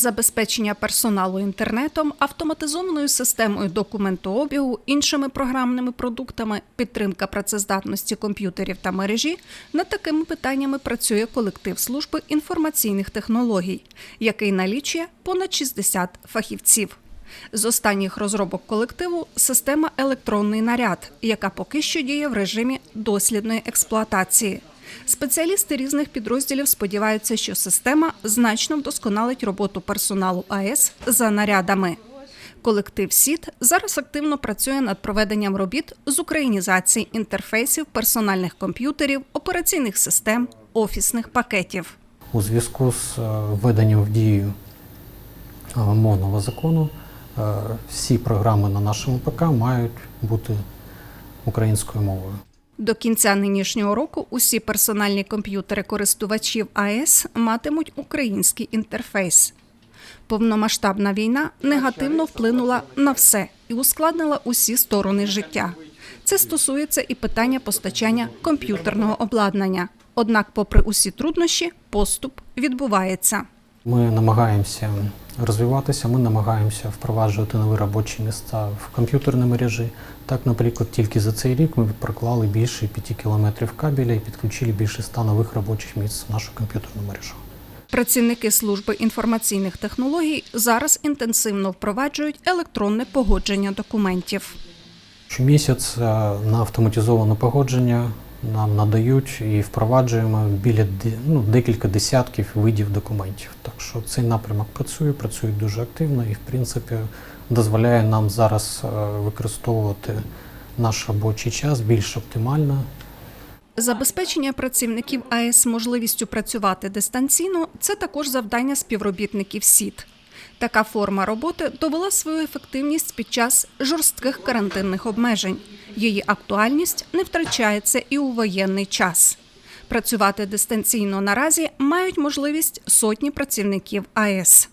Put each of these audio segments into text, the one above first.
Забезпечення персоналу інтернетом, автоматизованою системою документообігу, іншими програмними продуктами, підтримка працездатності комп'ютерів та мережі над такими питаннями працює колектив служби інформаційних технологій, який налічує понад 60 фахівців. З останніх розробок колективу система електронний наряд, яка поки що діє в режимі дослідної експлуатації. Спеціалісти різних підрозділів сподіваються, що система значно вдосконалить роботу персоналу АЕС за нарядами. Колектив СІД зараз активно працює над проведенням робіт з українізації інтерфейсів персональних комп'ютерів, операційних систем, офісних пакетів. У зв'язку з е, введенням в дію е, мовного закону е, всі програми на нашому ПК мають бути українською мовою. До кінця нинішнього року усі персональні комп'ютери користувачів АЕС матимуть український інтерфейс. Повномасштабна війна негативно вплинула на все і ускладнила усі сторони життя. Це стосується і питання постачання комп'ютерного обладнання. Однак, попри усі труднощі, поступ відбувається. Ми намагаємося розвиватися, ми намагаємося впроваджувати нові робочі місця в комп'ютерній мережі. Так, наприклад, тільки за цей рік ми проклали більше 5 кілометрів кабеля і підключили більше 100 нових робочих місць в нашу комп'ютерну мережу. Працівники служби інформаційних технологій зараз інтенсивно впроваджують електронне погодження документів. Щомісяць е, на автоматизоване погодження нам надають і впроваджуємо біля ну, декілька десятків видів документів. Так що цей напрямок працює, працює дуже активно і, в принципі, дозволяє нам зараз е, використовувати наш робочий час більш оптимально. Забезпечення працівників АЕС можливістю працювати дистанційно це також завдання співробітників СІД. Така форма роботи довела свою ефективність під час жорстких карантинних обмежень. Її актуальність не втрачається і у воєнний час. Працювати дистанційно наразі мають можливість сотні працівників АЕС.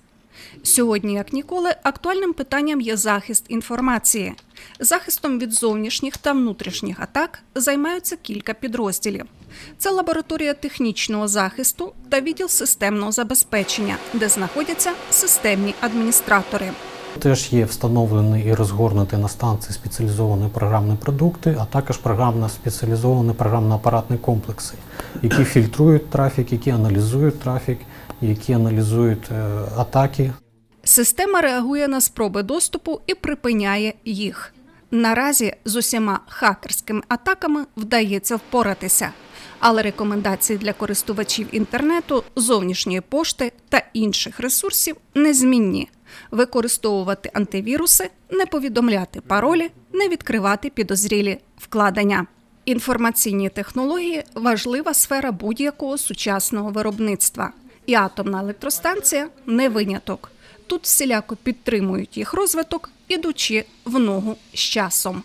Сьогодні, як ніколи, актуальним питанням є захист інформації. Захистом від зовнішніх та внутрішніх атак займаються кілька підрозділів. Це лабораторія технічного захисту та відділ системного забезпечення, де знаходяться системні адміністратори. Теж є встановлені і розгорнуті на станції спеціалізовані програмні продукти, а також програмно спеціалізовані програмно-апаратні комплекси, які фільтрують трафік, які аналізують трафік, які аналізують е, атаки. Система реагує на спроби доступу і припиняє їх. Наразі з усіма хакерськими атаками вдається впоратися. Але рекомендації для користувачів інтернету, зовнішньої пошти та інших ресурсів незмінні: використовувати антивіруси, не повідомляти паролі, не відкривати підозрілі вкладення. Інформаційні технології важлива сфера будь-якого сучасного виробництва, і атомна електростанція не виняток. Тут всіляко підтримують їх розвиток, ідучи в ногу з часом.